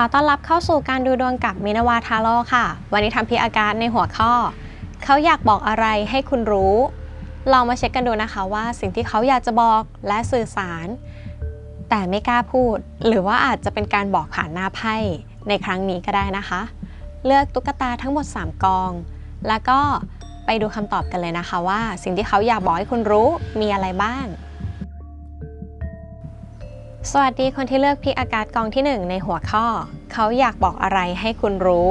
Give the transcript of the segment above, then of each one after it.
ขอต้อนรับเข้าสู่การดูดวงกับมินาวาทาโร่ค่ะ วันนี้ทำพีอาการในหัวข้อ เขาอยากบอกอะไรให้คุณรู้ ลองมาเช็คกันดูนะคะว่าสิ่งที่เขาอยากจะบอกและสื่อสาร แต่ไม่กล้าพูด หรือว่าอาจจะเป็นการบอกผ่านหน้าไพ่ในครั้งนี้ก็ได้นะคะ เลือกตุ๊กตาทั้งหมด 3 กอง แล้วก็ไปดูคำตอบกันเลยนะคะว่า สิ่งที่เขาอยากบอกให้คุณรู้มีอะไรบ้างสวัสดีคนที่เลือกพิกอากาศกองที่ 1 ในหัวข้อ เขาอยากบอกอะไรให้คุณรู้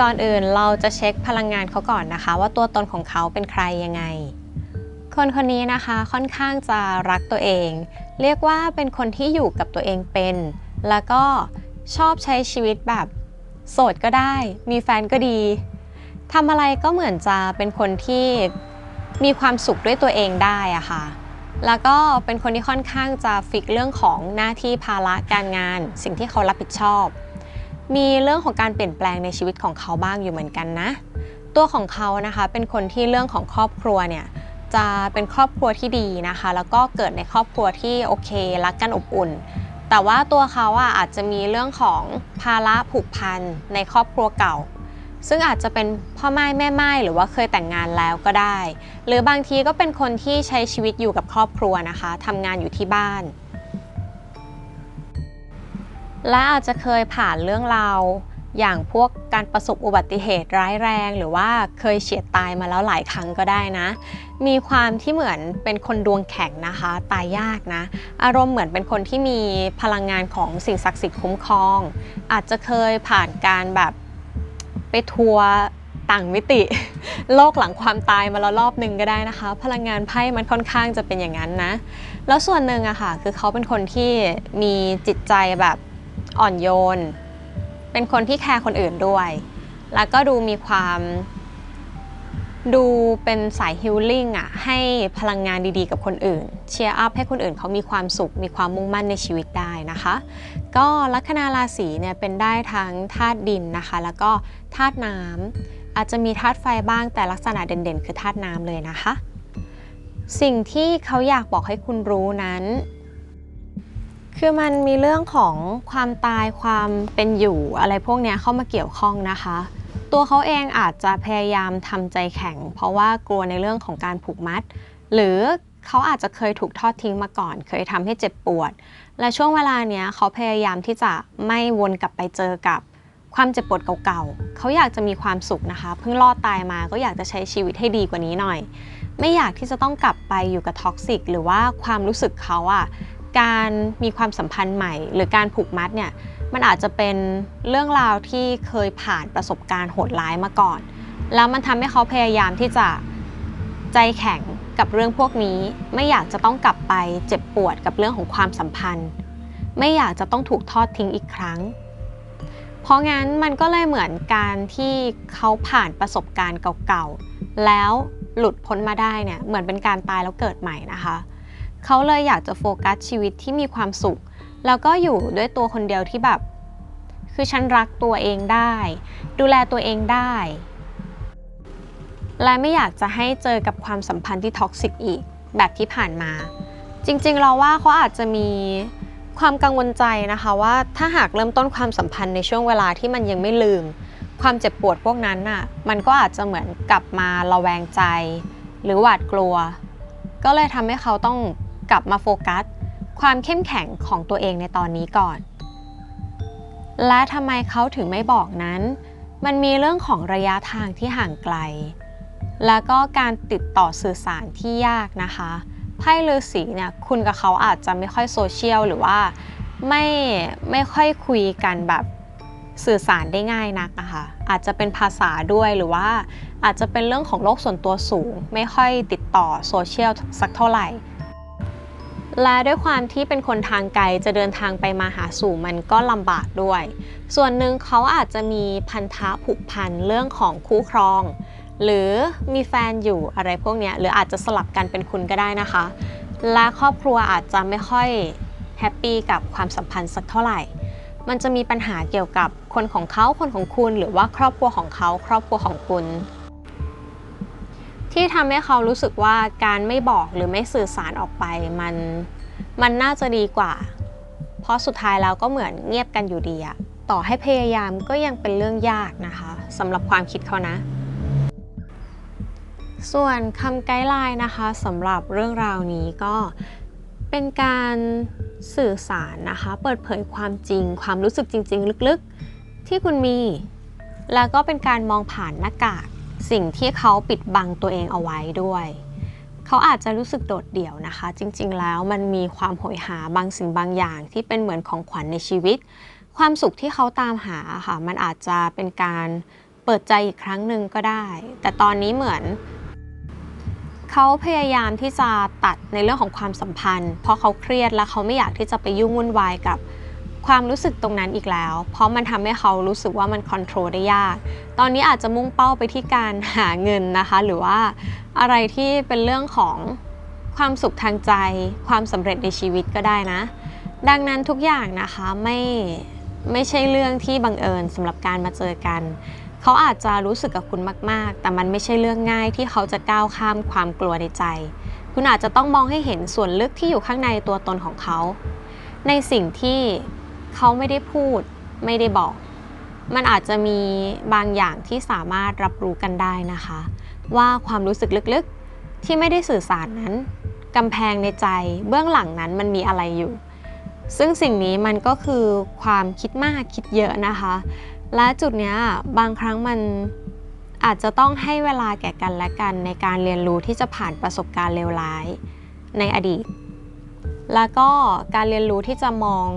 ก่อนอื่นเราจะเช็คพลังงานเขาก่อนนะคะ ว่าตัวตนของเขาเป็นใครยังไง คนคนนี้นะคะค่อนข้างจะรักตัวเอง เรียกว่าเป็นคนที่อยู่กับตัวเองเป็น แล้วก็ชอบใช้ชีวิตแบบ โสดก็ได้ มีแฟนก็ดีทำอะไรก็เหมือนจะเป็นคนที่มีความสุขด้วยตัวเองได้อะค่ะ แล้วก็เป็นคนที่ค่อนข้างจะฟิกเรื่องของหน้าที่ภาระการงาน สิ่งที่เขารับผิดชอบ มีเรื่องของการเปลี่ยนแปลงในชีวิตของเขาบ้างอยู่เหมือนกันนะ ตัวของเขานะคะเป็นคนที่เรื่องของครอบครัวเนี่ยจะเป็นครอบครัวที่ดีนะคะ แล้วก็เกิดในครอบครัวที่โอเครักกันอบอุ่น แต่ว่าตัวเขาอะอาจจะมีเรื่องของภาระผูกพันในครอบครัวเก่า ซึ่งอาจจะเป็นพ่อไม้แม่ไม้หรือว่าเคยแต่งงานแล้วก็ได้ หรือบางทีก็เป็นคนที่ใช้ชีวิตอยู่กับครอบครัวนะคะทำงานอยู่ที่บ้าน และอาจจะเคยผ่านเรื่องราวอย่างพวกการประสบอุบัติเหตุร้ายแรง หรือว่าเคยเฉียดตายมาแล้วหลายครั้งก็ได้นะ มีความที่เหมือนเป็นคนดวงแข็งนะคะ ตายยากนะ อารมณ์เหมือนเป็นคนที่มีพลังงานของสิ่งศักดิ์สิทธิ์คุ้มครอง อาจจะเคยผ่านการแบบ ไปทัวร์ต่างมิติ โลกหลังความตายมาแล้วรอบหนึ่งก็ได้นะคะ พลังงานไพ่มันค่อนข้างจะเป็นอย่างนั้นนะ แล้วส่วนหนึ่งอะค่ะ คือเขาเป็นคนที่มีจิตใจแบบอ่อนโยน เป็นคนที่แคร์คนอื่นด้วย แล้วก็ดูมีความ ดูเป็นสายฮิลลิ่งอะให้พลังงานดีๆ กับคนอื่น เชียร์อัพให้คนอื่นเขามีความสุข มีความมุ่งมั่นในชีวิตได้นะคะ ก็ลัคนาราศีเนี่ยเป็นได้ทั้งธาตุดินนะคะ แล้วก็ธาตุน้ำอาจจะมีธาตุไฟบ้างแต่ลักษณะเด่นๆ คือธาตุน้ำเลยนะคะ สิ่งที่เขาอยากบอกให้คุณรู้นั้น คือมันมีเรื่องของความตายความเป็นอยู่อะไรพวกนี้เข้ามาเกี่ยวข้องนะคะ ตัวเขาเองอาจจะพยายามทำใจแข็ง เพราะว่ากลัวในเรื่องของการผูกมัด หรือเขาอาจจะเคยถูกทอดทิ้งมาก่อน เคยทำให้เจ็บปวด และช่วงเวลาเนี้ยเขาพยายามที่จะไม่วนกลับไปเจอกับความเจ็บปวดเก่าๆ เขาอยากจะมีความสุขนะคะ เพิ่งรอดตายมาก็อยากจะใช้ชีวิตให้ดีกว่านี้หน่อย ไม่อยากที่จะต้องกลับไปอยู่กับท็อกซิกหรือว่าความรู้สึกเขาอะการมีความสัมพันธ์ใหม่ หรือการผูกมัดเนี่ย มันอาจจะเป็นเรื่องราวที่เคยผ่านประสบการณ์โหดร้ายมาก่อน แล้วมันทำให้เขาพยายามที่จะใจแข็งกับเรื่องพวกนี้ ไม่อยากจะต้องกลับไปเจ็บปวดกับเรื่องของความสัมพันธ์ ไม่อยากจะต้องถูกทอดทิ้งอีกครั้ง เพราะงั้นมันก็เลยเหมือนการที่เขาผ่านประสบการณ์เก่าๆ แล้วหลุดพ้นมาได้เนี่ยเหมือนเป็นการตายแล้วเกิดใหม่นะคะ เขาเลยอยากจะโฟกัสชีวิตที่มีความสุข แล้วก็อยู่ด้วยตัวคนเดียวที่แบบ คือฉันรักตัวเองได้ ดูแลตัวเองได้ และไม่อยากจะให้เจอกับความสัมพันธ์ที่ท็อกซิกอีกแบบที่ผ่านมา จริงๆ เราว่าเขาอาจจะมีความกังวลใจนะคะว่าถ้าหากเริ่มต้นความสัมพันธ์ในช่วงเวลาที่มันยังไม่ลืม ความเจ็บปวดพวกนั้นน่ะมันก็อาจจะเหมือนกลับมาระแวงใจ หรือหวาดกลัว ก็เลยทำให้เขาต้องกลับมาโฟกัส ความเข้มแข็งของตัวเองในตอนนี้ก่อน และทำไมเขาถึงไม่บอกนั้น มันมีเรื่องของระยะทางที่ห่างไกล แล้วก็การติดต่อสื่อสารที่ยากนะคะไพ่ฤาษีเนี่ยคุณกับเขาอาจจะไม่ค่อยโซเชียลหรือว่าไม่ไม่ค่อยคุยกันแบบสื่อสารได้ง่ายนักอะคะอาจจะเป็นภาษาด้วยหรือว่าอาจจะเป็นเรื่องของโลกส่วนตัวสูง ไม่ค่อยติดต่อโซเชียลสักเท่าไหร่ และด้วยความที่เป็นคนทางไกลจะเดินทางไปมาหาสู่มันก็ลำบากด้วย ส่วนหนึ่งเขาอาจจะมีพันธะผูกพันเรื่องของคู่ครอง หรือมีแฟนอยู่อะไรพวกนี้หรืออาจจะสลับกันเป็นคุณก็ได้นะคะ และครอบครัวอาจจะไม่ค่อยแฮปปี้กับความสัมพันธ์สักเท่าไหร่ มันจะมีปัญหาเกี่ยวกับคนของเขาคนของคุณ หรือว่าครอบครัวของเขาครอบครัวของคุณ ที่ทำให้เขารู้สึกว่าการไม่บอกหรือไม่สื่อสารออกไปมันมันน่าจะดีกว่า เพราะสุดท้ายแล้วก็เหมือนเงียบกันอยู่ดีอะต่อให้พยายามก็ยังเป็นเรื่องยากนะคะสำหรับความคิดเขานะ ส่วนคำไกด์ไลน์นะคะสำหรับเรื่องราวนี้ก็เป็นการสื่อสารนะคะ เปิดเผยความจริง ความรู้สึกจริง ๆ ลึกๆที่คุณมี แล้วก็เป็นการมองผ่านหน้ากาก สิ่งที่เขาปิดบังตัวเองเอาไว้ด้วย เขาอาจจะรู้สึกโดดเดี่ยวนะคะ จริงๆ แล้วมันมีความโหยหาบางสิ่งบางอย่าง ที่เป็นเหมือนของขวัญในชีวิต ความสุขที่เขาตามหาค่ะ มันอาจจะเป็นการเปิดใจอีกครั้งหนึ่งก็ได้ แต่ตอนนี้เหมือน เขาพยายามที่จะตัดในเรื่องของความสัมพันธ์ เพราะเขาเครียดและเขาไม่อยากที่จะไปยุ่งวุ่นวายกับ ความรู้สึกตรงนั้นอีกแล้ว เพราะมันทำให้เขารู้สึกว่ามันค o n t r o l ได้ยาก ตอนนี้อาจจะมุ่งเป้าไปที่การหาเงินนะคะ หรือว่าอะไรที่เป็นเรื่องของความสุขทางใจ ความสำเร็จในชีวิตก็ได้นะ ดังนั้นทุกอย่างนะคะไม่ไม่ใช่เรื่องที่บังเอิญสำหรับการมาเจอกัน เขาอาจจะรู้สึกกับคุณมาก ๆ แต่มันไม่ใช่เรื่องง่ายที่เขาจะก้าวข้ามความกลัวในใจ คุณอาจจะต้องมองให้เห็นส่วนลึกที่อยู่ข้างในตัวตนของเขา ในสิ่งที่ เขาไม่ได้พูดไม่ได้บอก มันอาจจะมีบางอย่างที่สามารถรับรู้กันได้นะคะ ว่าความรู้สึกลึกๆที่ไม่ได้สื่อสารนั้นกำแพงในใจเบื้องหลังนั้นมันมีอะไรอยู่ ซึ่งสิ่งนี้มันก็คือความคิดมากคิดเยอะนะคะ และจุดนี้บางครั้งมันอาจจะต้องให้เวลาแก่กันและกันในการเรียนรู้ที่จะผ่านประสบการณ์เลวร้ายในอดีต แล้วก็การเรียนรู้ที่จะมอง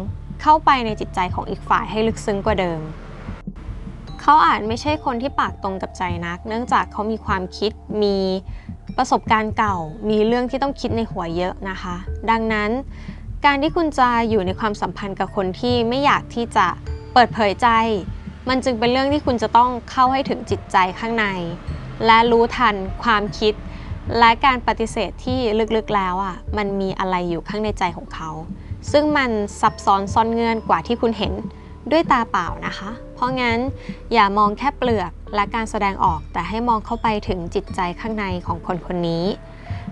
เข้าไปในจิตใจของอีกฝ่ายให้ลึกซึ้งกว่าเดิม เขาอาจไม่ใช่คนที่ปากตรงกับใจนัก เนื่องจากเขามีความคิดมีประสบการณ์เก่า มีเรื่องที่ต้องคิดในหัวเยอะนะคะ ดังนั้น การที่คุณจะอยู่ในความสัมพันธ์กับคนที่ไม่อยากที่จะเปิดเผยใจ มันจึงเป็นเรื่องที่คุณจะต้องเข้าให้ถึงจิตใจข้างใน และรู้ทันความคิด และการปฏิเสธที่ลึกๆแล้วอะมันมีอะไรอยู่ข้างในใจของเขา ซึ่งมันซับซ้อนซ่อนเงื่อนกว่าที่คุณเห็นด้วยตาเปล่านะคะ เพราะงั้นอย่ามองแค่เปลือกและการแสดงออก แต่ให้มองเข้าไปถึงจิตใจข้างในของคนคนนี้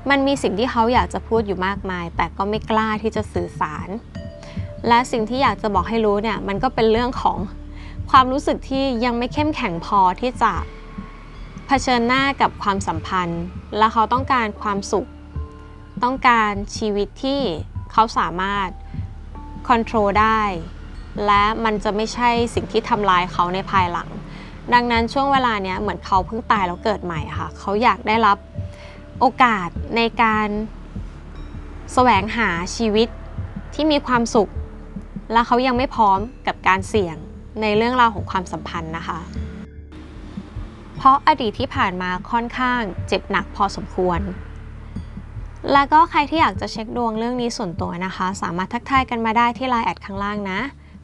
มันมีสิ่งที่เขาอยากจะพูดอยู่มากมาย แต่ก็ไม่กล้าที่จะสื่อสาร และสิ่งที่อยากจะบอกให้รู้เนี่ยมันก็เป็นเรื่องของความรู้สึกที่ยังไม่เข้มแข็งพอที่จะเผชิญหน้ากับความสัมพันธ์ และเขาต้องการความสุข ต้องการชีวิตที่เขาสามารถ ค o n t r o l ได้ และมันจะไม่ใช่สิ่งที่ทำลายเขาในภายหลัง ดังนั้นช่วงเวลาเนี้ยเหมือนเขาเพิ่งตายแล้วเกิดใหม่ค่ะ เขาอยากได้รับโอกาสในการแสวงหาชีวิตที่มีความสุข และเขายังไม่พร้อมกับการเสี่ยงในเรื่องราวของความสัมพันธ์นะคะ เพราะอดีตที่ผ่านมาค่อนข้างเจ็บหนักพอสมควร แล้วก็ใครที่อยากจะเช็คดวงเรื่องนี้ส่วนตัวนะคะ สามารถทักทายกันมาได้ที่ไลน์แอดข้างล่างนะ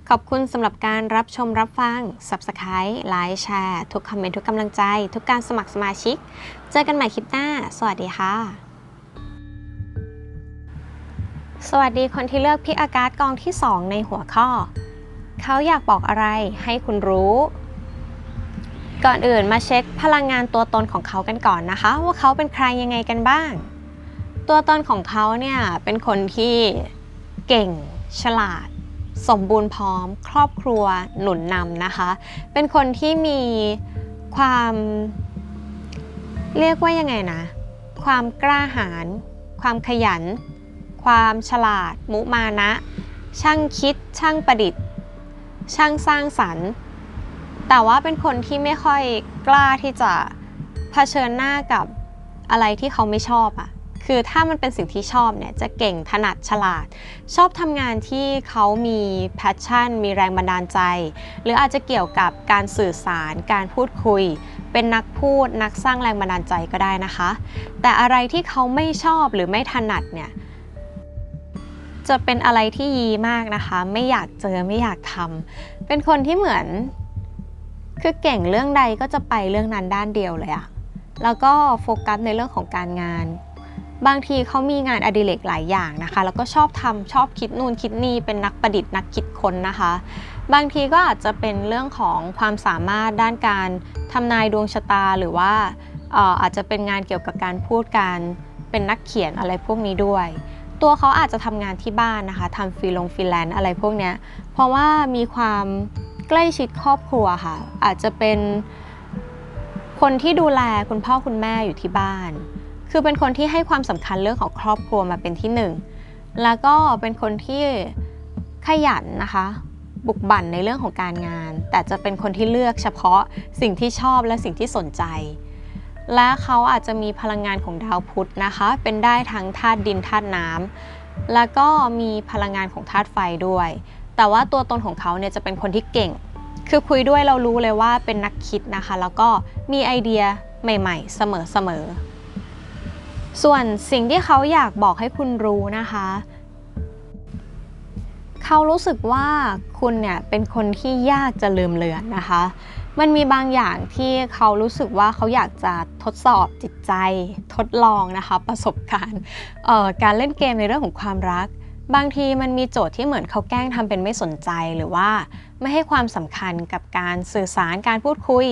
ขอบคุณสำหรับการรับชมรับฟัง Subscribe ไลค์แชร์ทุกคอมเมนต์ทุกกำลังใจ ทุกการสมัครสมาชิก เจอกันใหม่คลิปหน้า สวัสดีค่ะ สวัสดีคนที่เลือกพิกอากาศกองที่ 2 ในหัวข้อ เขาอยากบอกอะไรให้คุณรู้ก่อนอื่นมาเช็คพลังงานตัวตนของเขากันก่อนนะคะ ว่าเขาเป็นใครยังไงกันบ้าง ตัวตนของเขาเนี่ยเป็นคนที่เก่งฉลาด สมบูรณ์พร้อม ครอบครัวหนุนนำนะคะ เป็นคนที่มีความเรียกว่ายังไงนะ ความกล้าหาญความขยัน ความฉลาด มุมานะ ช่างคิด ช่างประดิษฐ์ ช่างสร้างสรรค์ แต่ว่าเป็นคนที่ไม่ค่อยกล้าที่จะเผชิญหน้ากับอะไรที่เขาไม่ชอบอะ คือถ้ามันเป็นสิ่งที่ชอบเนี่ยจะเก่งถนัดฉลาด ชอบทำงานที่เขามีแพชชั่น มีแรงบันดาลใจ หรืออาจจะเกี่ยวกับการสื่อสาร การพูดคุย เป็นนักพูดนักสร้างแรงบันดาลใจก็ได้นะคะ แต่อะไรที่เขาไม่ชอบหรือไม่ถนัดเนี่ยจะเป็นอะไรที่ยีมากนะคะ ไม่อยากเจอไม่อยากทำเป็นคนที่เหมือน คือเก่งเรื่องใดก็จะไปเรื่องนั้นด้านเดียวเลยอะแล้วก็โฟกัสในเรื่องของการงาน บางทีเขามีงานอดิเรกหลายอย่างนะคะ แล้วก็ชอบทำชอบคิดนู่นคิดนี่เป็นนักประดิษฐ์นักคิดค้นนะคะ บางทีก็อาจจะเป็นเรื่องของความสามารถด้านการทำนายดวงชะตาหรือว่าอาจจะเป็นงานเกี่ยวกับการพูดการเป็นนักเขียนอะไรพวกนี้ด้วย ตัวเขาอาจจะทำงานที่บ้านนะคะทำฟรีลงฟรีแลนซ์อะไรพวกเนี้ยเพราะว่ามีความใกล้ชิดครอบครัวค่ะ อาจจะเป็นคนที่ดูแลคุณพ่อคุณแม่อยู่ที่บ้าน คือเป็นคนที่ให้ความสำคัญเรื่องของครอบครัวมาเป็นที่หนึ่งแล้วก็เป็นคนที่ขยันนะคะ บุกบั่นในเรื่องของการงาน แต่จะเป็นคนที่เลือกเฉพาะสิ่งที่ชอบและสิ่งที่สนใจ และเขาอาจจะมีพลังงานของดาวพุธนะคะ เป็นได้ทั้งธาตุดินธาตุน้ำแล้วก็มีพลังงานของธาตุไฟด้วย แต่ว่าตัวตนของเขาเนี่ยจะเป็นคนที่เก่ง คือคุยด้วยเรารู้เลยว่าเป็นนักคิดนะคะ แล้วก็มีไอเดียใหม่ ๆ เสมอๆ ส่วนสิ่งที่เขาอยากบอกให้คุณรู้นะคะ เขารู้สึกว่าคุณเนี่ยเป็นคนที่ยากจะลืมเลือนนะคะ มันมีบางอย่างที่เขารู้สึกว่าเขาอยากจะทดสอบจิตใจ ทดลองนะคะ ประสบการณ์การเล่นเกมในเรื่องของความรัก บางทีมันมีโจทย์ที่เหมือนเขาแกล้งทำเป็นไม่สนใจหรือว่าไม่ให้ความสำคัญกับการสื่อสารการพูดคุย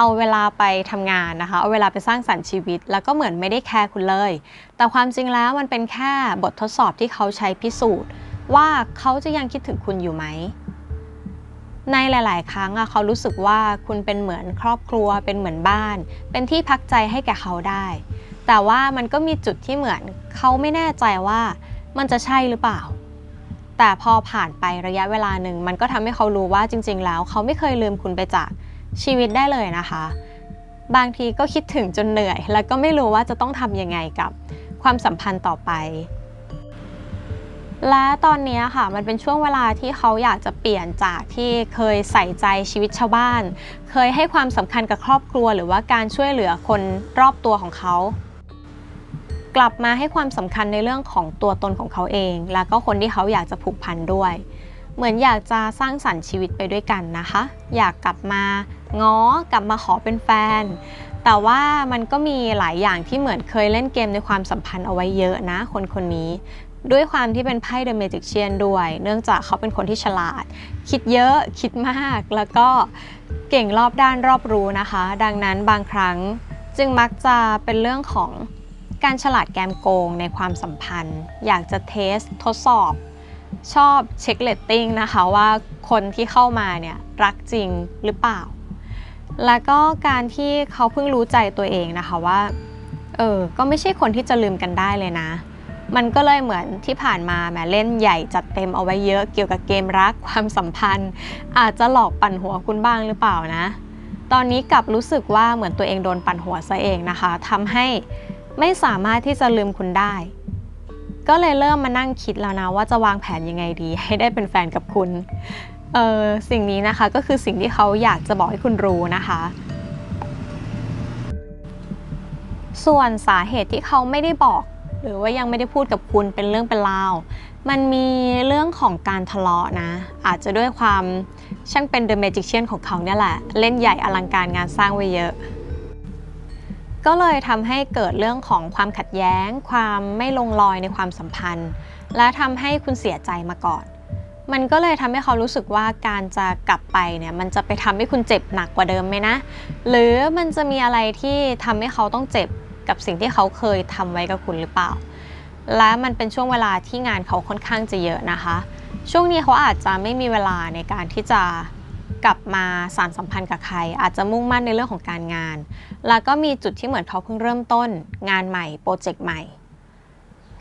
เอาเวลาไปทำงานนะคะ เอาเวลาไปสร้างสรรค์ชีวิต แล้วก็เหมือนไม่ได้แคร์คุณเลย แต่ความจริงแล้วมันเป็นแค่บททดสอบที่เขาใช้พิสูจน์ ว่าเขาจะยังคิดถึงคุณอยู่ไหม ในหลาย ๆ ครั้งอะเขารู้สึกว่าคุณเป็นเหมือนครอบครัว เป็นเหมือนบ้าน เป็นที่พักใจให้แก่เขาได้ แต่ว่ามันก็มีจุดที่เหมือนเขาไม่แน่ใจว่ามันจะใช่หรือเปล่าแต่พอผ่านไประยะเวลาหนึ่งมันก็ทำให้เขารู้ว่าจริง ๆ แล้ว เขาไม่เคยลืมคุณไปจาก ชีวิตได้เลยนะคะ บางทีก็คิดถึงจนเหนื่อย แล้วก็ไม่รู้ว่าจะต้องทำยังไงกับความสัมพันธ์ต่อไป และตอนนี้ค่ะมันเป็นช่วงเวลาที่เขาอยากจะเปลี่ยนจากที่เคยใส่ใจชีวิตชาวบ้าน เคยให้ความสำคัญกับครอบครัว หรือว่าการช่วยเหลือคนรอบตัวของเขากลับมาให้ความสำคัญในเรื่องของตัวตนของเขาเอง แล้วก็คนที่เขาอยากจะผูกพันด้วย เหมือนอยากจะสร้างสรรค์ชีวิตไปด้วยกันนะคะ อยากกลับมา ง้อกลับมาขอเป็นแฟน แต่ว่ามันก็มีหลายอย่างที่เหมือนเคยเล่นเกมในความสัมพันธ์เอาไว้เยอะนะ คนคนนี้ ด้วยความที่เป็นไพ่เดอะเมจิกเชียนด้วย เนื่องจากเขาเป็นคนที่ฉลาด คิดเยอะคิดมากแล้วก็เก่งรอบด้านรอบรู้นะคะ ดังนั้นบางครั้งจึงมักจะเป็นเรื่องของการฉลาดแกมโกงในความสัมพันธ์ อยากจะเทสทดสอบ ชอบเช็คเลตติ้งนะคะว่าคนที่เข้ามาเนี่ยรักจริงหรือเปล่า แล้วก็การที่เขาเพิ่งรู้ใจตัวเองนะคะว่าเออก็ไม่ใช่คนที่จะลืมกันได้เลยนะ มันก็เลยเหมือนที่ผ่านมาแหมเล่นใหญ่จัดเต็มเอาไว้เยอะเกี่ยวกับเกมรักความสัมพันธ์ อาจจะหลอกปั่นหัวคุณบ้างหรือเปล่านะ ตอนนี้กลับรู้สึกว่าเหมือนตัวเองโดนปั่นหัวซะเองนะคะทำให้ไม่สามารถที่จะลืมคุณได้ ก็เลยเริ่มมานั่งคิดแล้วนะว่าจะวางแผนยังไงดี ให้ได้เป็นแฟนกับคุณ เออสิ่งนี้นะคะก็คือสิ่งที่เขาอยากจะบอกให้คุณรู้นะคะ ส่วนสาเหตุที่เขาไม่ได้บอก หรือว่ายังไม่ได้พูดกับคุณเป็นเรื่องเป็นราวมันมีเรื่องของการทะเลาะนะ อาจจะด้วยความช่างเป็นเดอะเมจิเชียนของเขาเนี่ยแหละ เล่นใหญ่อลังการงานสร้างไว้เยอะ ก็เลยทำให้เกิดเรื่องของความขัดแย้ง ความไม่ลงรอยในความสัมพันธ์ และทำให้คุณเสียใจมาก่อน มันก็เลยทำให้เขารู้สึกว่าการจะกลับไปเนี่ยมันจะไปทำให้คุณเจ็บหนักกว่าเดิมไหมนะ หรือมันจะมีอะไรที่ทำให้เขาต้องเจ็บกับสิ่งที่เขาเคยทำไว้กับคุณหรือเปล่า และมันเป็นช่วงเวลาที่งานเขาค่อนข้างจะเยอะนะคะ ช่วงนี้เขาอาจจะไม่มีเวลาในการที่จะกลับมาสานสัมพันธ์กับใคร อาจจะมุ่งมั่นในเรื่องของการงาน แล้วก็มีจุดที่เหมือนเขาเพิ่งเริ่มต้น งานใหม่โปรเจกต์ใหม่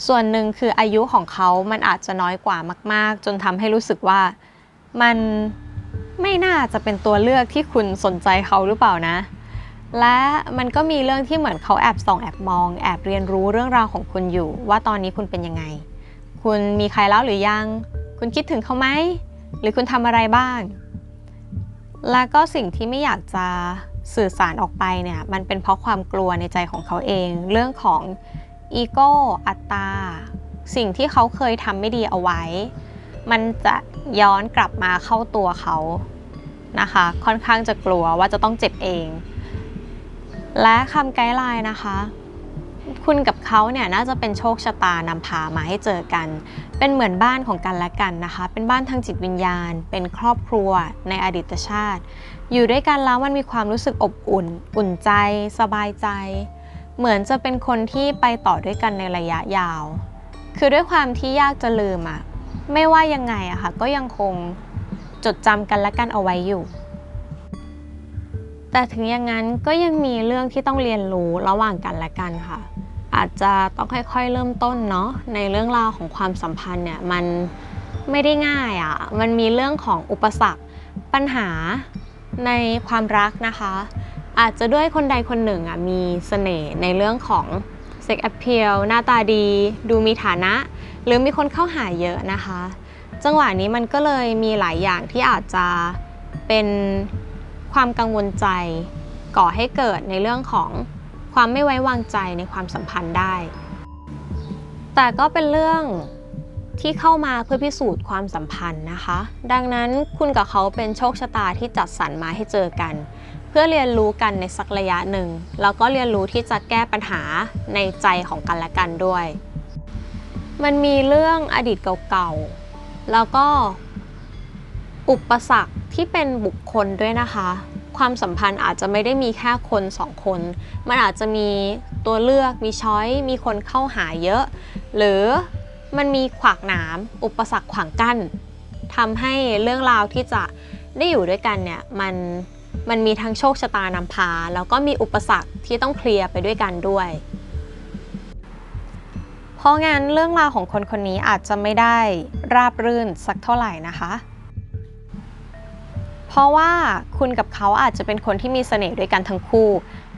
ส่วนหนึ่งคืออายุของเขามันอาจจะน้อยกว่ามาก ๆ จนทำให้รู้สึกว่ามันไม่น่าจะเป็นตัวเลือกที่คุณสนใจเขาหรือเปล่านะ และมันก็มีเรื่องที่เหมือนเขาแอบส่องแอบมอง แอบเรียนรู้เรื่องราวของคุณอยู่ ว่าตอนนี้คุณเป็นยังไง คุณมีใครแล้วหรือยัง คุณคิดถึงเขาไหม หรือคุณทำอะไรบ้าง และก็สิ่งที่ไม่อยากจะสื่อสารออกไปเนี่ย มันเป็นเพราะความกลัวในใจของเขาเอง เรื่องของ อีโก้อัตตา สิ่งที่เขาเคยทำไม่ดีเอาไว้ มันจะย้อนกลับมาเข้าตัวเขานะคะ ค่อนข้างจะกลัวว่าจะต้องเจ็บเอง และคำไกด์ไลน์นะคะ คุณกับเขาเนี่ยน่าจะเป็นโชคชะตานำพามาให้เจอกัน เป็นเหมือนบ้านของกันและกันนะคะ เป็นบ้านทางจิตวิญญาณ เป็นครอบครัวในอดีตชาติ อยู่ด้วยกันแล้วมันมีความรู้สึกอบอุ่น อุ่นใจ สบายใจ เหมือนจะเป็นคนที่ไปต่อด้วยกันในระยะยาว คือด้วยความที่ยากจะลืมอะไม่ว่ายังไงอะค่ะก็ยังคงจดจำกันและกันเอาไว้อยู่ แต่ถึงอย่างนั้นก็ยังมีเรื่องที่ต้องเรียนรู้ระหว่างกันและกันค่ะ อาจจะต้องค่อยๆเริ่มต้นเนาะในเรื่องราวของความสัมพันธ์เนี่ยมันไม่ได้ง่ายอะ่ะ มันมีเรื่องของอุปสรรคปัญหาในความรักนะคะ อาจจะด้วยคนใดคนหนึ่งอะมีเสน่ห์ในเรื่องของเซ็กแอ p เ a l หน้าตาดี ดูมีฐานะ หรือมีคนเข้าหาเยอะนะคะ จังหวะนี้มันก็เลยมีหลายอย่างที่อาจจะเป็นความกังวลใจ ก่อให้เกิดในเรื่องของความไม่ไว้วางใจในความสัมพันธ์ได้ แต่ก็เป็นเรื่องที่เข้ามาเพื่อพิสูจน์ความสัมพันธ์นะคะ ดังนั้นคุณกับเขาเป็นโชคชะตาที่จัดสรรมาให้เจอกัน เพื่อเรียนรู้กันในสักระยะหนึ่ง แล้วก็เรียนรู้ที่จะแก้ปัญหาในใจของกันและกันด้วย มันมีเรื่องอดีตเก่าๆ แล้วก็อุปสรรคที่เป็นบุคคลด้วยนะคะ ความสัมพันธ์อาจจะไม่ได้มีแค่คนสองคน มันอาจจะมีตัวเลือกมีช้อยมีคนเข้าหาเยอะ หรือมันมีขวากหนามอุปสรรคขวางกั้นทำให้เรื่องราวที่จะได้อยู่ด้วยกันเนี่ยมัน มันมีทั้งโชคชะตานำพา แล้วก็มีอุปสรรคที่ต้องเคลียร์ไปด้วยกันด้วย เพราะงั้นเรื่องราวของคนคนนี้อาจจะไม่ได้ราบรื่นสักเท่าไหร่นะคะ เพราะว่าคุณกับเขาอาจจะเป็นคนที่มีเสน่ห์ด้วยกันทั้งคู่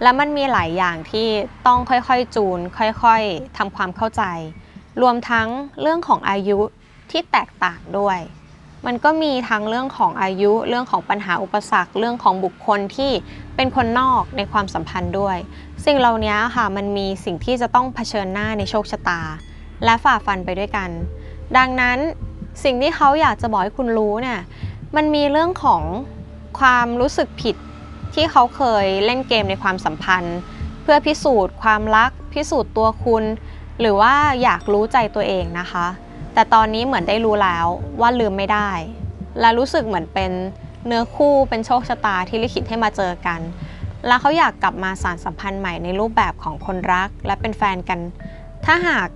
และมันมีหลายอย่างที่ต้องค่อยๆจูน ค่อยๆทำความเข้าใจ รวมทั้งเรื่องของอายุที่แตกต่างด้วย มันก็มีทั้งเรื่องของอายุ เรื่องของปัญหาอุปสรรค เรื่องของบุคคลที่เป็นคนนอกในความสัมพันธ์ด้วย สิ่งเหล่านี้ค่ะมันมีสิ่งที่จะต้องเผชิญหน้าในโชคชะตา และฝ่าฟันไปด้วยกัน ดังนั้นสิ่งที่เขาอยากจะบอกให้คุณรู้เนี่ยมันมีเรื่องของความรู้สึกผิดที่เขาเคยเล่นเกมในความสัมพันธ์ เพื่อพิสูจน์ความรัก พิสูจน์ตัวคุณ หรือว่าอยากรู้ใจตัวเองนะคะ แต่ตอนนี้เหมือนได้รู้แล้วว่าลืมไม่ได้ และรู้สึกเหมือนเป็นเนื้อคู่เป็นโชคชะตาที่ลิขิตให้มาเจอกัน แล้วเขาอยากกลับมาสานสัมพันธ์ใหม่ในรูปแบบของคนรักและเป็นแฟนกัน ถ้าหาก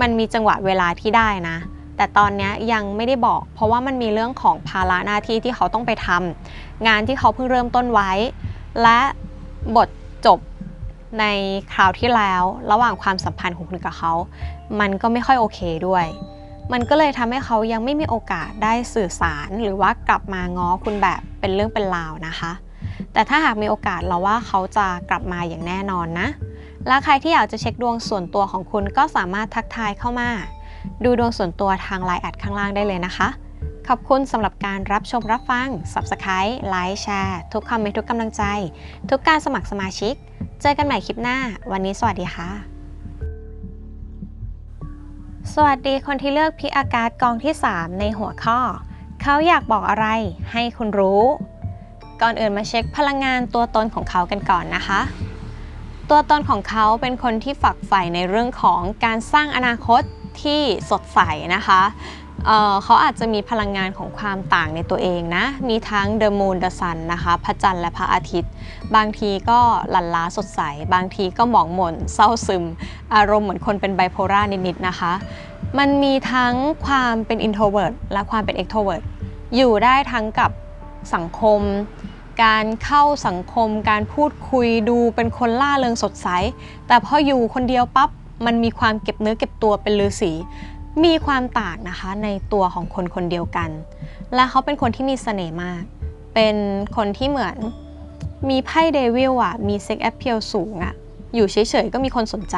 มันมีจังหวะเวลาที่ได้นะ แต่ตอนนี้ยังไม่ได้บอก เพราะว่ามันมีเรื่องของภาระหน้าที่ที่เขาต้องไปทำงานที่เขาเพิ่งเริ่มต้นไว้ และบทจบในคราวที่แล้ว ระหว่างความสัมพันธ์ของคุณกับเขา มันก็ไม่ค่อยโอเคด้วย มันก็เลยทำให้เขายังไม่มีโอกาสได้สื่อสาร หรือว่ากลับมาง้อคุณแบบเป็นเรื่องเป็นราวนะคะ แต่ถ้าหากมีโอกาสเราว่าเขาจะกลับมาอย่างแน่นอนนะ และใครที่อยากจะเช็คดวงส่วนตัวของคุณก็สามารถทักทายเข้ามา ดูดวงส่วนตัวทางไลน์แอดข้างล่างได้เลยนะคะ ขอบคุณสำหรับการรับชมรับฟัง Subscribe ไลค์แชร์ทุกคอมเมนต์ทุกกำลังใจ ทุกการสมัครสมาชิก เจอกันใหม่คลิปหน้า วันนี้สวัสดีค่ะ สวัสดีคนที่เลือกพิอากาศกองที่ 3 ในหัวข้อ เขาอยากบอกอะไรให้คุณรู้ ก่อนอื่นมาเช็คพลังงานตัวตนของเขากันก่อนนะคะ ตัวตนของเขาเป็นคนที่ฝักใฝ่ในเรื่องของการสร้างอนาคตที่สดใสนะคะ เเขาอาจจะมีพลังงานของความต่างในตัวเองนะ มีทั้ง The Moon The Sun นะคะพระจันทร์และพระอาทิตย์ บางทีก็หลั่นล้าสดใส บางทีก็หมองหม่นเศร้าซึม อารมณ์เหมือนคนเป็นไบโพล่านิดๆนะคะ มันมีทั้งความเป็น introvert และความเป็น extrovert อยู่ได้ทั้งกับสังคม การเข้าสังคม การพูดคุยดูเป็นคนล่าเริงสดใส แต่พออยู่คนเดียวปั๊บมันมีความเก็บเนื้อเก็บตัวเป็นฤาษี มีความต่างนะคะในตัวของคนคนเดียวกัน และเขาเป็นคนที่มีเสน่ห์มาก เป็นคนที่เหมือนมีไพ่เดวิลอะมีเซ็กแอปเพียลสูงอะอยู่เฉยๆก็มีคนสนใจ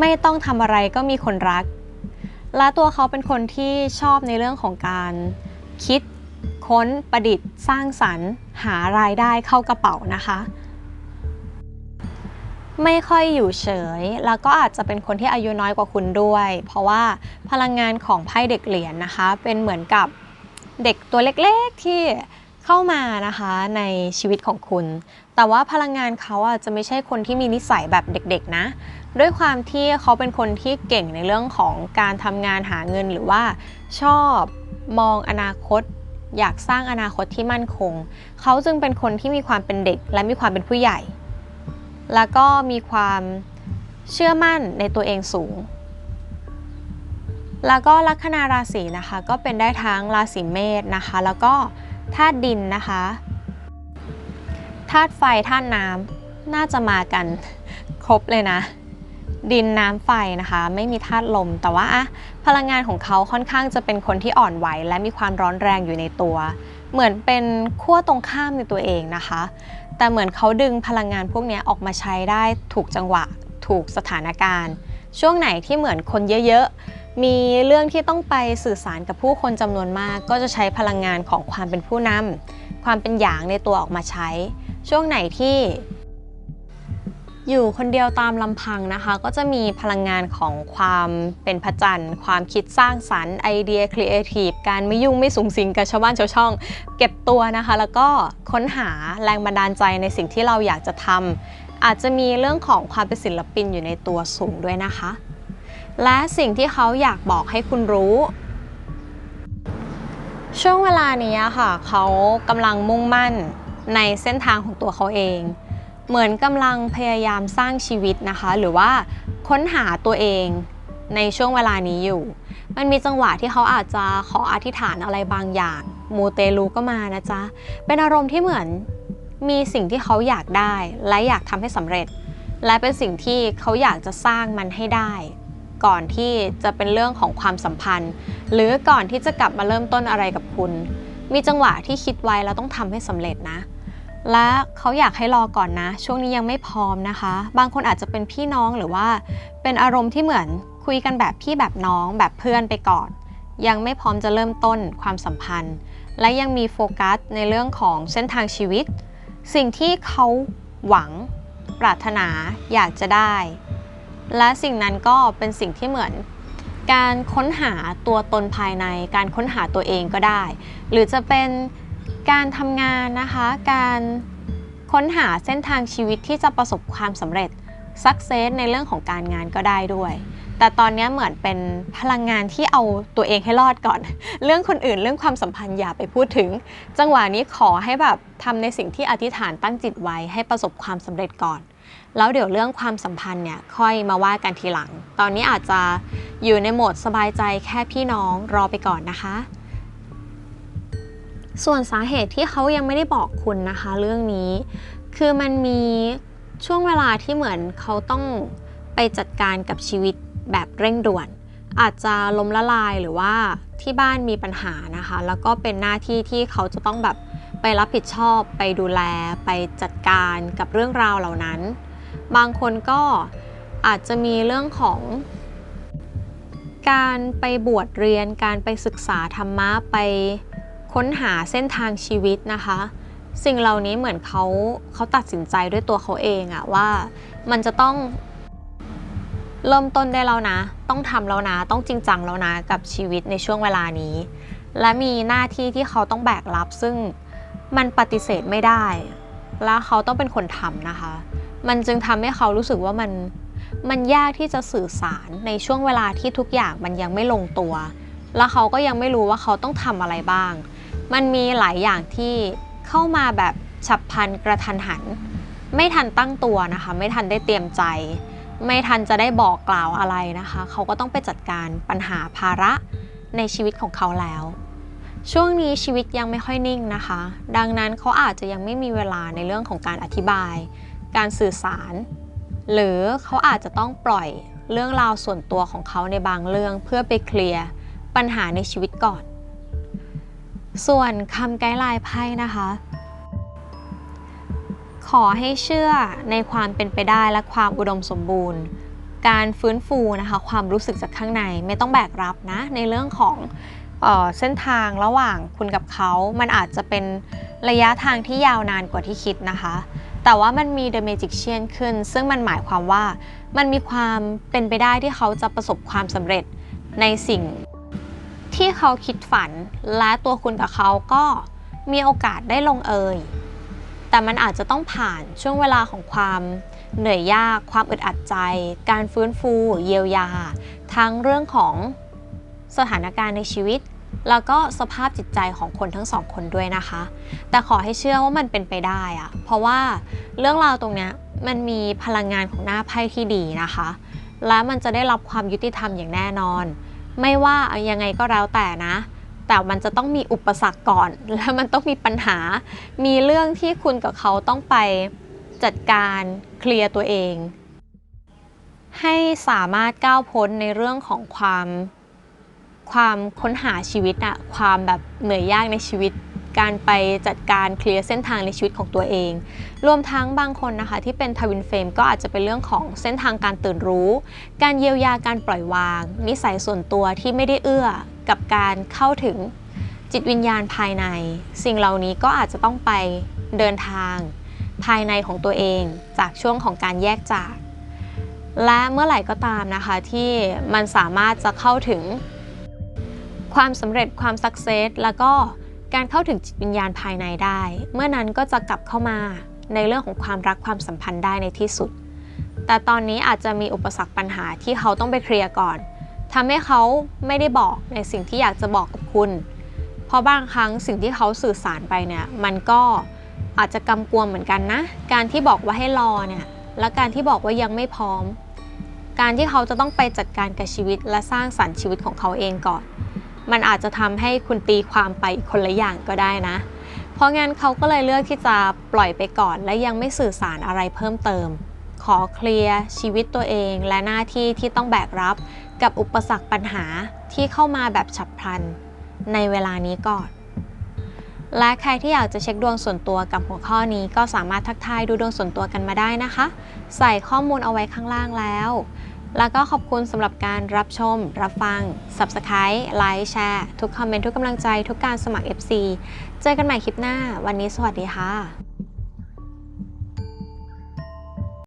ไม่ต้องทำอะไรก็มีคนรัก และตัวเขาเป็นคนที่ชอบในเรื่องของการคิด ค้นประดิษฐ์ สร้างสรรค์ หารายได้เข้ากระเป๋านะคะ ไม่ค่อยอยู่เฉย แล้วก็อาจจะเป็นคนที่อายุน้อยกว่าคุณด้วย เพราะว่าพลังงานของไพ่เด็กเหรียญนะคะ เป็นเหมือนกับเด็กตัวเล็กๆที่เข้ามานะคะในชีวิตของคุณ แต่ว่าพลังงานเขาอาจจะไม่ใช่คนที่มีนิสัยแบบเด็ก ๆ นะ ด้วยความที่เขาเป็นคนที่เก่งในเรื่องของการทำงานหาเงินหรือว่าชอบมองอนาคต อยากสร้างอนาคตที่มั่นคง เขาจึงเป็นคนที่มีความเป็นเด็ก และมีความเป็นผู้ใหญ่ แล้วก็มีความเชื่อมั่นในตัวเองสูง แล้วก็ลัคนาราศีนะคะก็เป็นได้ทั้งราศีเมษนะคะ แล้วก็ธาตุดินนะคะธาตุไฟธาตุน้ำน่าจะมากันครบเลยนะ ดินน้ำไฟนะคะ ไม่มีธาตุลม แต่ว่าอะพลังงานของเขาค่อนข้างจะเป็นคนที่อ่อนไหว และมีความร้อนแรงอยู่ในตัว เหมือนเป็นขั้วตรงข้ามในตัวเองนะคะ แต่เหมือนเขาดึงพลังงานพวกนี้ออกมาใช้ได้ถูกจังหวะ ถูกสถานการณ์ ช่วงไหนที่เหมือนคนเยอะๆ มีเรื่องที่ต้องไปสื่อสารกับผู้คนจำนวนมาก ก็จะใช้พลังงานของความเป็นผู้นำความเป็นอย่างในตัวออกมาใช้ ช่วงไหนที่ อยู่คนเดียวตามลำพังนะคะ ก็จะมีพลังงานของความเป็นพระจันทร์ ความคิดสร้างสรรค์ไอเดียครีเอทีฟการไม่ยุ่งไม่สูงสิงกับชาวบ้านชาวช่อง เก็บตัวนะคะ แล้วก็ค้นหาแรงบันดาลใจในสิ่งที่เราอยากจะทำอาจจะมีเรื่องของความเป็นศิลปินอยู่ในตัวสูงด้วยนะคะ และสิ่งที่เขาอยากบอกให้คุณรู้ช่วงเวลานี้ค่ะ เขากำลังมุ่งมั่นในเส้นทางของตัวเขาเอง เหมือนกำลังพยายามสร้างชีวิตนะคะ หรือว่าค้นหาตัวเองในช่วงเวลานี้อยู่ มันมีจังหวะที่เขาอาจจะขออธิษฐานอะไรบางอย่าง มูเตลูก็มานะจ๊ะ เป็นอารมณ์ที่เหมือนมีสิ่งที่เขาอยากได้ และอยากทำให้สำเร็จ และเป็นสิ่งที่เขาอยากจะสร้างมันให้ได้ ก่อนที่จะเป็นเรื่องของความสัมพันธ์ หรือก่อนที่จะกลับมาเริ่มต้นอะไรกับคุณ มีจังหวะที่คิดไว้แล้วต้องทำให้สำเร็จนะ และเขาอยากให้รอก่อนนะ ช่วงนี้ยังไม่พร้อมนะคะ บางคนอาจจะเป็นพี่น้องหรือว่า เป็นอารมณ์ที่เหมือนคุยกันแบบพี่แบบน้องแบบเพื่อนไปก่อน ยังไม่พร้อมจะเริ่มต้นความสัมพันธ์ และยังมีโฟกัสในเรื่องของเส้นทางชีวิต สิ่งที่เขาหวัง ปรารถนาอยากจะได้ และสิ่งนั้นก็เป็นสิ่งที่เหมือนการค้นหาตัวตนภายใน การค้นหาตัวเองก็ได้ หรือจะเป็น การทำงานนะคะ การค้นหาเส้นทางชีวิตที่จะประสบความสำเร็จสักเซสในเรื่องของการงานก็ได้ด้วย แต่ตอนนี้เหมือนเป็นพลังงานที่เอาตัวเองให้รอดก่อน เรื่องคนอื่นเรื่องความสัมพันธ์อย่าไปพูดถึง จังหวะนี้ขอให้แบบทำในสิ่งที่อธิษฐานตั้งจิตไว้ให้ประสบความสำเร็จก่อน แล้วเดี๋ยวเรื่องความสัมพันธ์เนี่ยค่อยมาว่ากันทีหลัง ตอนนี้อาจจะอยู่ในโหมดสบายใจแค่พี่น้องรอไปก่อนนะคะ ส่วนสาเหตุที่เขายังไม่ได้บอกคุณนะคะ เรื่องนี้ คือมันมีช่วงเวลาที่เหมือนเขาต้องไปจัดการกับชีวิตแบบเร่งด่วน อาจจะล้มละลายหรือว่าที่บ้านมีปัญหานะคะ แล้วก็เป็นหน้าที่ที่เขาจะต้องแบบไปรับผิดชอบ ไปดูแล ไปจัดการกับเรื่องราวเหล่านั้น บางคนก็อาจจะมีเรื่องของการไปบวชเรียน การไปศึกษาธรรมะไป ค้นหาเส้นทางชีวิตนะคะ สิ่งเหล่านี้เหมือนเขาเขาตัดสินใจด้วยตัวเขาเองอะว่ามันจะต้องเริ่มต้นได้แล้วนะ ต้องทำแล้วนะ ต้องจริงจังแล้วนะกับชีวิตในช่วงเวลานี้ และมีหน้าที่ที่เขาต้องแบกรับ ซึ่งมันปฏิเสธไม่ได้ และเขาต้องเป็นคนทำนะคะ มันจึงทำให้เขารู้สึกว่ามันมันยากที่จะสื่อสารในช่วงเวลาที่ทุกอย่างมันยังไม่ลงตัว แล้วเขาก็ยังไม่รู้ว่าเขาต้องทำอะไรบ้าง มันมีหลายอย่างที่เข้ามาแบบฉับพลันกระทันหัน ไม่ทันตั้งตัวนะคะ ไม่ทันได้เตรียมใจ ไม่ทันจะได้บอกกล่าวอะไรนะคะ เขาก็ต้องไปจัดการปัญหาภาระในชีวิตของเขาแล้ว ช่วงนี้ชีวิตยังไม่ค่อยนิ่งนะคะ ดังนั้นเขาอาจจะยังไม่มีเวลาในเรื่องของการอธิบาย การสื่อสาร หรือเขาอาจจะต้องปล่อยเรื่องราวส่วนตัวของเขาในบางเรื่องเพื่อไปเคลียร์ปัญหาในชีวิตก่อน ส่วนคำไกด์ไลน์ไพ่นะคะ ขอให้เชื่อในความเป็นไปได้และความอุดมสมบูรณ์ การฟื้นฟูนะคะ ความรู้สึกจากข้างในไม่ต้องแบกรับนะ ในเรื่องของเออเส้นทางระหว่างคุณกับเขา มันอาจจะเป็นระยะทางที่ยาวนานกว่าที่คิดนะคะ แต่ว่ามันมี The Magician ขึ้น ซึ่งมันหมายความว่ามันมีความเป็นไปได้ที่เขาจะประสบความสำเร็จในสิ่ง ที่เขาคิดฝันและตัวคุณกับเขาก็มีโอกาสได้ลงเอย แต่มันอาจจะต้องผ่านช่วงเวลาของความเหนื่อยยาก ความอึดอัดใจ การฟื้นฟูเยียวยา ทั้งเรื่องของสถานการณ์ในชีวิต แล้วก็สภาพจิตใจของคนทั้งสองคนด้วยนะคะ แต่ขอให้เชื่อว่ามันเป็นไปได้อะเพราะว่าเรื่องราวตรงนี้มันมีพลังงานของหน้าไพ่ที่ดีนะคะ และมันจะได้รับความยุติธรรมอย่างแน่นอน ไม่ว่ายังไงก็แล้วแต่นะ แต่มันจะต้องมีอุปสรรคก่อน แล้วมันต้องมีปัญหา มีเรื่องที่คุณกับเขาต้องไปจัดการเคลียร์ตัวเอง ให้สามารถก้าวพ้นในเรื่องของความความค้นหาชีวิตอะความแบบเหนื่อยยากในชีวิต การไปจัดการเคลียร์เส้นทางในชีวิตของตัวเอง รวมทั้งบางคนนะคะที่เป็นทวินเฟมก็อาจจะเป็นเรื่องของเส้นทางการตื่นรู้ การเยียวยาการปล่อยวาง นิสัยส่วนตัวที่ไม่ได้เอื้อกับการเข้าถึงจิตวิญญาณภายใน สิ่งเหล่านี้ก็อาจจะต้องไปเดินทางภายในของตัวเองจากช่วงของการแยกจาก และเมื่อไหร่ก็ตามนะคะที่มันสามารถจะเข้าถึงความสำเร็จความสักเซสแล้วก็ การเข้าถึงจิตวิญญาณภายในได้ เมื่อนั้นก็จะกลับเข้ามาในเรื่องของความรักความสัมพันธ์ได้ในที่สุด แต่ตอนนี้อาจจะมีอุปสรรคปัญหาที่เขาต้องไปเคลียร์ก่อนทำให้เขาไม่ได้บอกในสิ่งที่อยากจะบอกกับคุณ เพราะบางครั้งสิ่งที่เขาสื่อสารไปเนี่ยมันก็อาจจะกำกวมเหมือนกันนะ การที่บอกว่าให้รอเนี่ยและการที่บอกว่ายังไม่พร้อม การที่เขาจะต้องไปจัดการกับชีวิตและสร้างสรรค์ชีวิตของเขาเองก่อน มันอาจจะทำให้คุณตีความไปคนละอย่างก็ได้นะ เพราะงั้นเขาก็เลยเลือกที่จะปล่อยไปก่อน และยังไม่สื่อสารอะไรเพิ่มเติม ขอเคลียร์ชีวิตตัวเองและหน้าที่ที่ต้องแบกรับกับอุปสรรคปัญหาที่เข้ามาแบบฉับพลัน ในเวลานี้ก่อนและใครที่อยากจะเช็คดวงส่วนตัวกับหัวข้อนี้ก็สามารถทักทายดูดวงส่วนตัวกันมาได้นะคะ ใส่ข้อมูลเอาไว้ข้างล่างแล้ว แล้วก็ขอบคุณสำหรับการรับชม รับฟัง Subscribe ไลค์แชร์ทุกคอมเมนต์ ทุกกำลังใจ ทุกการสมัคร FC เจอกันใหม่คลิปหน้า วันนี้สวัสดีค่ะ